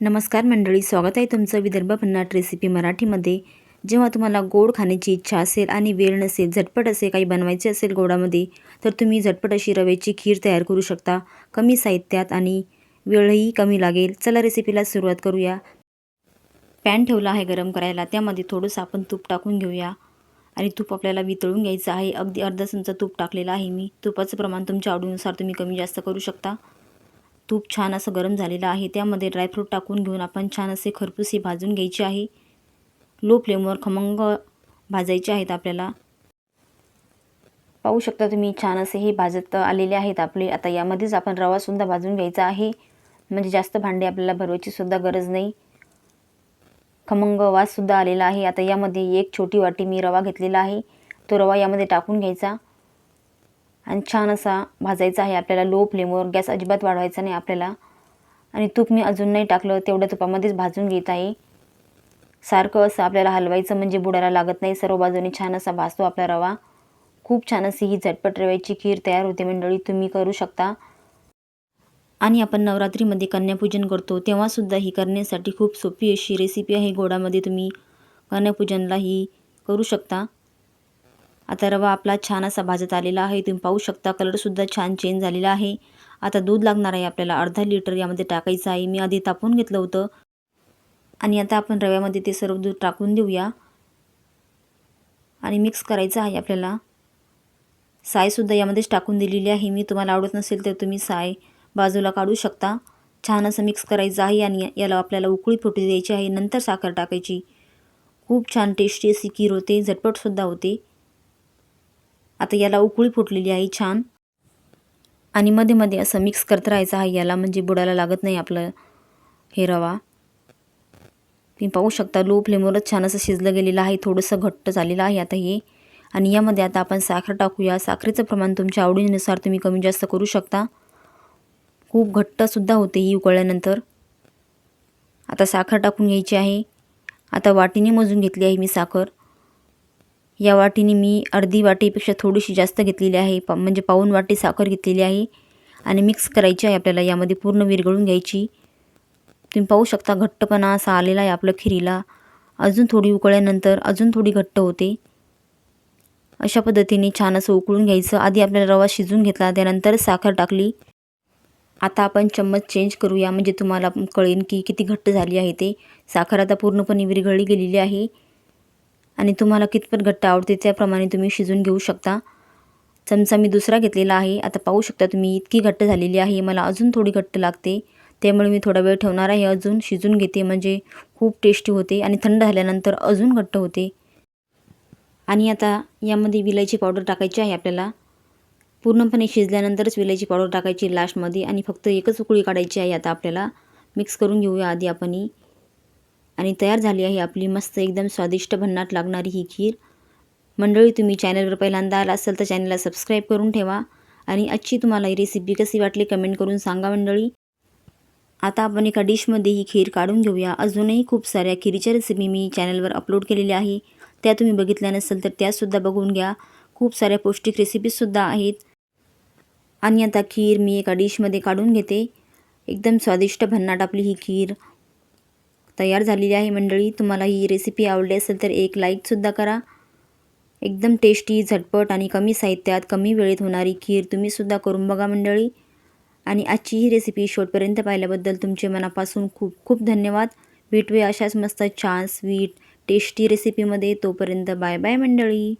नमस्कार मंडळी स्वागत आहे तुमचं विदर्भ भन्नाट रेसिपी मराठीमध्ये. जेव्हा तुम्हाला गोड खाण्याची इच्छा असेल आणि वेळ नसेल झटपट असे काही बनवायचे असेल गोडामध्ये तर तुम्ही झटपट अशी रव्याची खीर तयार करू शकता. कमी साहित्यात आणि वेळही कमी लागेल. चला रेसिपीला सुरुवात करूया. पॅन ठेवला आहे गरम करायला. त्यामध्ये थोडंसं आपण तूप टाकून घेऊया. आणि तूप आपल्याला वितळून घ्यायचं आहे. अगदी अर्धा चमचा तूप टाकलेला आहे मी. तुपाचं प्रमाण तुमच्या आवडीनुसार तुम्ही कमी जास्त करू शकता. तूप छान असं गरम झालेलं आहे. त्यामध्ये ड्रायफ्रूट टाकून घेऊन आपण छान असे खरपूस हे भाजून घ्यायची आहे. लो फ्लेमवर खमंग भाजायचे आहेत आपल्याला. पाहू शकता तुम्ही छान असे हे भाजत आलेले आहेत आपले. आता यामध्येच आपण रवासुद्धा भाजून घ्यायचा आहे. म्हणजे जास्त भांडे आपल्याला भरवायची सुद्धा गरज नाही. खमंग वाससुद्धा आलेला आहे. आता यामध्ये एक छोटी वाटी मी रवा घेतलेला आहे. तो रवा यामध्ये टाकून घ्यायचा. आणि छान असा भाजायचा आहे. आपल्याला लो फ्लेमवर गॅस अजिबात वाढवायचा नाही आपल्याला. आणि तूप मी अजून नाही टाकलं तेवढ्या तुपामध्येच भाजून घेत आहे. सारखं असं आपल्याला हलवायचं म्हणजे बुडायला लागत नाही. सर्व बाजूने छान असा भाजतो आपला रवा. खूप छान अशी ही झटपट रव्याची खीर तयार होते मंडळी. तुम्ही करू शकता. आणि आपण नवरात्रीमध्ये कन्यापूजन करतो तेव्हासुद्धा ही करण्यासाठी खूप सोपी अशी रेसिपी आहे. गोडामध्ये तुम्ही कन्यापूजनला ही करू शकता. आता रवा आपला छान असा भाजत आलेला आहे. तुम्ही पाहू शकता कलरसुद्धा छान चेंज झालेला आहे. आता दूध लागणार आहे आपल्याला. अर्धा लिटर यामध्ये टाकायचं आहे. मी आधी तापून घेतलं होतं. आणि आता आपण रव्यामध्ये ते सर्व दूध टाकून देऊया. आणि मिक्स करायचं आहे आपल्याला. सायसुद्धा यामध्येच टाकून दिलेली आहे. मी तुम्हाला आवडत नसेल तर तुम्ही साय बाजूला काढू शकता. छान असं मिक्स करायचं आहे आणि याला आपल्याला उकळी फुटू द्यायची आहे. नंतर साखर टाकायची. खूप छान टेस्टी अशी खीर होते. झटपटसुद्धा होते. आता याला उकळी फुटलेली आहे छान. आणि मध्ये मध्ये असं मिक्स करत राहायचं आहे याला म्हणजे बुडायला लागत नाही आपलं हे रवा. तुम्ही पाहू शकता लो फ्लेमवरच छान असं शिजलं गेलेलं आहे थोडंसं घट्ट झालेलं आहे आता हे. आणि यामध्ये आता आपण साखर टाकूया. साखरेचं प्रमाण तुमच्या आवडीनुसार तुम्ही कमी जास्त करू शकता. खूप घट्टसुद्धा होते ही उकळल्यानंतर. आता साखर टाकून घ्यायची आहे. आता वाटीने मोजून घेतली आहे मी साखर. या वाटीने मी अर्धी वाटीपेक्षा थोडीशी जास्त घेतलेली आहे. पा म्हणजे पाऊन वाटी साखर घेतलेली आहे. आणि मिक्स करायची आहे आपल्याला. यामध्ये पूर्ण विरघळून घ्यायची. तुम्ही पाहू शकता घट्टपणा असा आलेला आहे आपलं खिरीला. अजून थोडी उकळल्यानंतर अजून थोडी घट्ट होते. अशा पद्धतीने छान असं उकळून घ्यायचं. आधी आपल्याला रवा शिजून घेतला. त्यानंतर साखर टाकली. आता आपण चम्मच चेंज करूया. म्हणजे तुम्हाला कळेन की किती घट्ट झाली आहे ते. साखर आता पूर्णपणे विरघळली गेलेली आहे. आणि तुम्हाला कितपत घट्ट आवडते त्याप्रमाणे तुम्ही शिजून घेऊ शकता. चमचा मी दुसरा घेतलेला आहे. आता पाहू शकता तुम्ही इतकी घट्ट झालेली आहे. मला अजून थोडी घट्ट लागते. त्यामुळे मी थोडा वेळ ठेवणार आहे. अजून शिजून घेते म्हणजे खूप टेस्टी होते आणि थंड झाल्यानंतर अजून घट्ट होते. आणि आता यामध्ये विलायची पावडर टाकायची आहे आपल्याला. पूर्णपणे शिजल्यानंतरच विलायची पावडर टाकायची लास्टमध्ये आणि फक्त एकच उकळी काढायची आहे आता आपल्याला. मिक्स करून घेऊया आधी आपण आणि तयार झाली आहे आपली मस्त एकदम स्वादिष्ट भन्नाट लागणारी ही खीर. मंडळी तुम्ही चॅनलवर पहिल्यांदा आला असाल तर चॅनलला सबस्क्राईब करून ठेवा आणि आजची तुम्हाला ही रेसिपी कशी वाटली कमेंट करून सांगा मंडळी. आता आपण एका डिशमध्ये ही खीर काढून घेऊया. अजूनही खूप साऱ्या खिरीच्या रेसिपी मी चॅनलवर अपलोड केलेल्या आहे. त्या तुम्ही बघितल्या नसेल तर त्यासुद्धा बघून घ्या. खूप साऱ्या पौष्टिक रेसिपीजसुद्धा आहेत. आणि आता खीर मी एका डिशमध्ये काढून घेते. एकदम स्वादिष्ट भन्नाट आपली ही खीर. तयार झालेली आहे मंडळी. तुम्हाला ही रेसिपी आवडली असेल तर एक लाईकसुद्धा करा. एकदम टेस्टी झटपट आणि कमी साहित्यात कमी वेळेत होणारी खीर तुम्हीसुद्धा करून बघा मंडळी. आणि आजची ही रेसिपी शेवटपर्यंत पाहिल्याबद्दल तुमचे मनापासून खूप खूप धन्यवाद. भेटूया अशाच मस्त छान स्वीट टेस्टी रेसिपीमध्ये तोपर्यंत बाय बाय मंडळी.